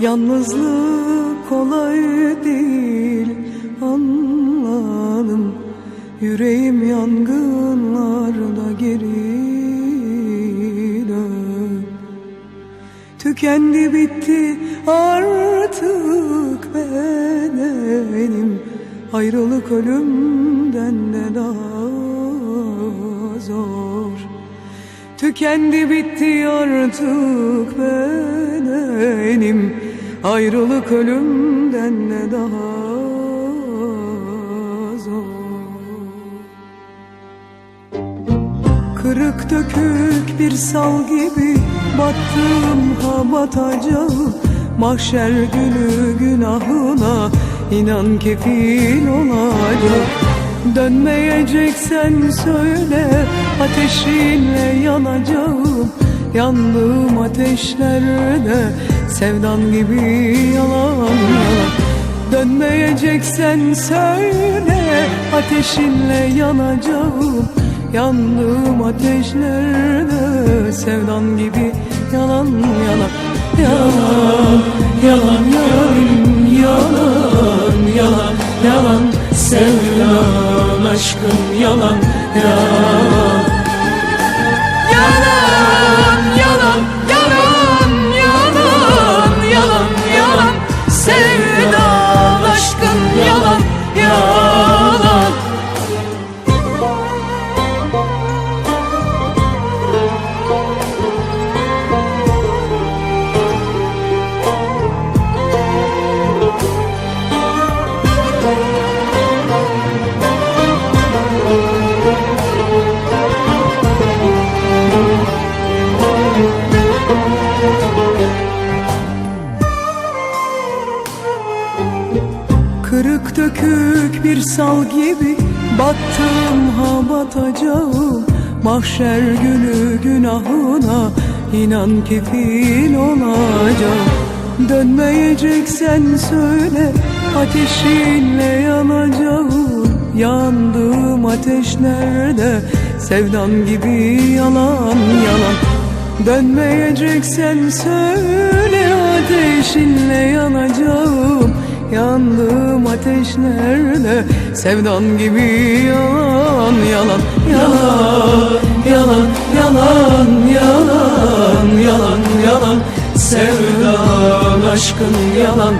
Yalnızlık kolay değil anladım Yüreğim yangınlarda geri Tükendi bitti artık bedenim. Ayrılık ölümden de daha zor. Tükendi bitti artık bedenim Ayrılık ölümden de daha zor? Kırık dökük bir sal gibi Battım ha batacağım Mahşer günü günahına inan kefil olacak. Dönmeyeceksen söyle Ateşinle yanacağım Yandığım ateşlerde Sevdan gibi yalan yalan Dönmeyeceksen söyle Ateşinle yanacağım. Yandığım ateşlerde Sevdan gibi yalan yalan Yalan, yalan, yalan, yalan, yalan, yalan Sevdan, yalan, yalan Yalan, Kırık dökük bir sal gibi Battım ha batacağım Mahşer günü günahına inan kefil olacağım. Dönmeyeceksen söyle Ateşinle yanacağım. Yandığım ateşlerde Sevdan gibi yalan yalan. Dönmeyeceksen söyle ateşinle yanacağım. Yandığım ateş nerede Sevdan gibi yalan yalan Yalan yalan yalan yalan yalan yalan Sevdan aşkın yalan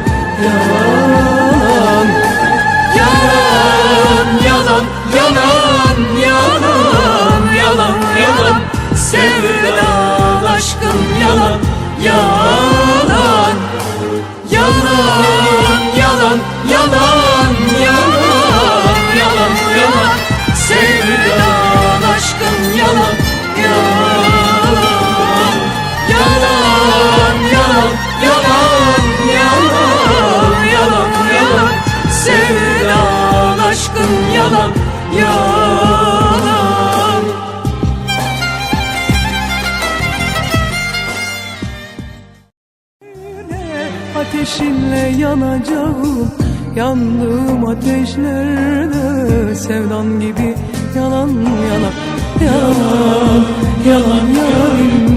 yalan Yalan yalan yalan yalan yalan yalan Sevdan aşkın yalan yalan yalan, yanacağım. Yandığım ateşlerde Sevdan gibi yalan yalan Yalan, yalan, yalan,